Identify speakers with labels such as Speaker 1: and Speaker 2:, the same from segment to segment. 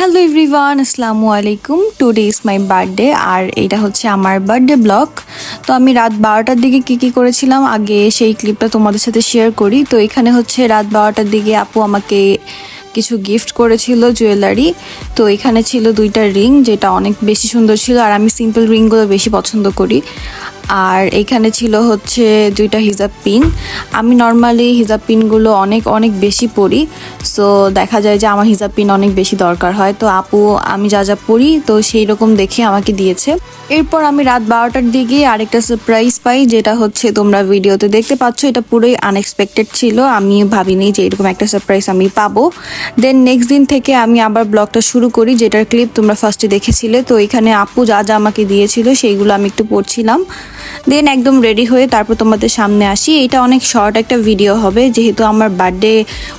Speaker 1: Hello everyone আসসালামু আলাইকুম today is my birthday আর এটা হচ্ছে আমার বার্থডে ব্লগ তো আমি রাত বারোটার দিকে কী কী করেছিলাম? আগে সেই ক্লিপটা তোমাদের সাথে শেয়ার করি। তো এখানে হচ্ছে রাত বারোটার দিকে আপু আমাকে কিছু গিফট করেছিল জুয়েলারি তো এখানে ছিল দুইটা রিং যেটা অনেক বেশি সুন্দর ছিল। আর আমি সিম্পল রিংগুলো বেশি পছন্দ করি। আর এখানে ছিল হচ্ছে দুইটা হিজাব পিন। আমি নর্মালি হিজাব পিনগুলো অনেক অনেক বেশি পরি। সো দেখা যায় যে আমার হিজাব পিন অনেক বেশি দরকার হয়। তো আপু, আমি যা যা পরি, তো সেই রকম দেখে আমাকে দিয়েছে। এরপর আমি রাত বারোটার দিকে আরেকটা সারপ্রাইজ পাই, যেটা হচ্ছে তোমরা ভিডিওতে দেখতে পাচ্ছ। এটা পুরোই আনএক্সপেক্টেড ছিল। আমি ভাবিনি যে এরকম একটা সারপ্রাইজ আমি পাবো। দেন নেক্সট দিন থেকে আমি আবার ব্লগটা শুরু করি, যেটার ক্লিপ তোমরা ফার্স্টে দেখেছিলে। তো এখানে আপু যা যা আমাকে দিয়েছিল, সেইগুলো আমি একটু পড়ছিলাম। দেন একদম রেডি হয়ে তারপর তোমাদের সামনে আসি। এটা অনেক শর্ট একটা ভিডিও হবে। যেহেতু আমার বার্থডে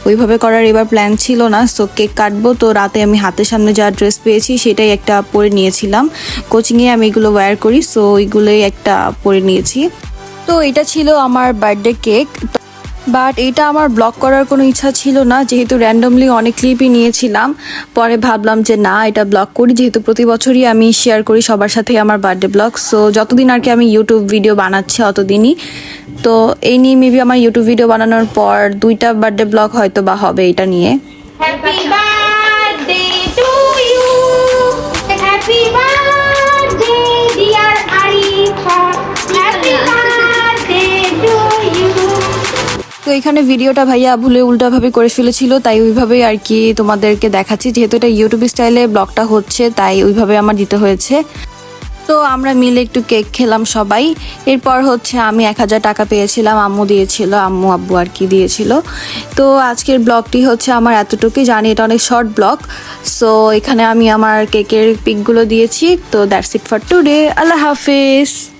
Speaker 1: ওইভাবে করার এবার প্ল্যান ছিল না সো কেক কাটবো। তো রাতে আমি হাতের সামনে যা ড্রেস পেয়েছি, সেটাই একটা পরে নিয়েছিলাম। কোচিংয়ে আমি এগুলো ওয়্যার করি সো ওইগুলোই একটা পরে নিয়েছি। তো এটা ছিল আমার বার্থডে কেক বাট এটা আমার ব্লক করার কোনো ইচ্ছা ছিল না। যেহেতু র্যান্ডমলি অনেক ক্লিপই নিয়েছিলাম, পরে ভাবলাম যে না, এটা ব্লক করি। যেহেতু প্রতি বছরই আমি শেয়ার করি সবার সাথে আমার বার্থডে ব্লগ সো যতদিন আর কি আমি ইউটিউব ভিডিও বানাচ্ছি অতদিনই। তো এই নিয়ে মেবি আমার ইউটিউব ভিডিও বানানোর পর দুইটা বার্থডে ব্লগ হয়তো বা হবে এটা নিয়ে। এখানে ভিডিওটা ভাইয়া ভুলে উল্টাভাবে করে ফেলেছিল, তাই ওইভাবেই আর কি তোমাদেরকে দেখাচ্ছি। যেহেতু এটা ইউটিউব স্টাইলে ব্লগটা হচ্ছে, তাই ওইভাবে আমার দিতে হয়েছে। তো আমরা মিলে একটু কেক খেলাম সবাই। এরপর হচ্ছে আমি এক হাজার টাকা পেয়েছিলাম, আম্মু দিয়েছিল, আম্মু আব্বু আর কি দিয়েছিল। তো আজকের ব্লগটি হচ্ছে আমার এতটুকুই। জানি এটা অনেক শর্ট ব্লগ। সো এখানে আমি আমার কেকের পিকগুলো দিয়েছি। তো দ্যাটস ইট ফর টুডে আল্লাহ হাফিজ।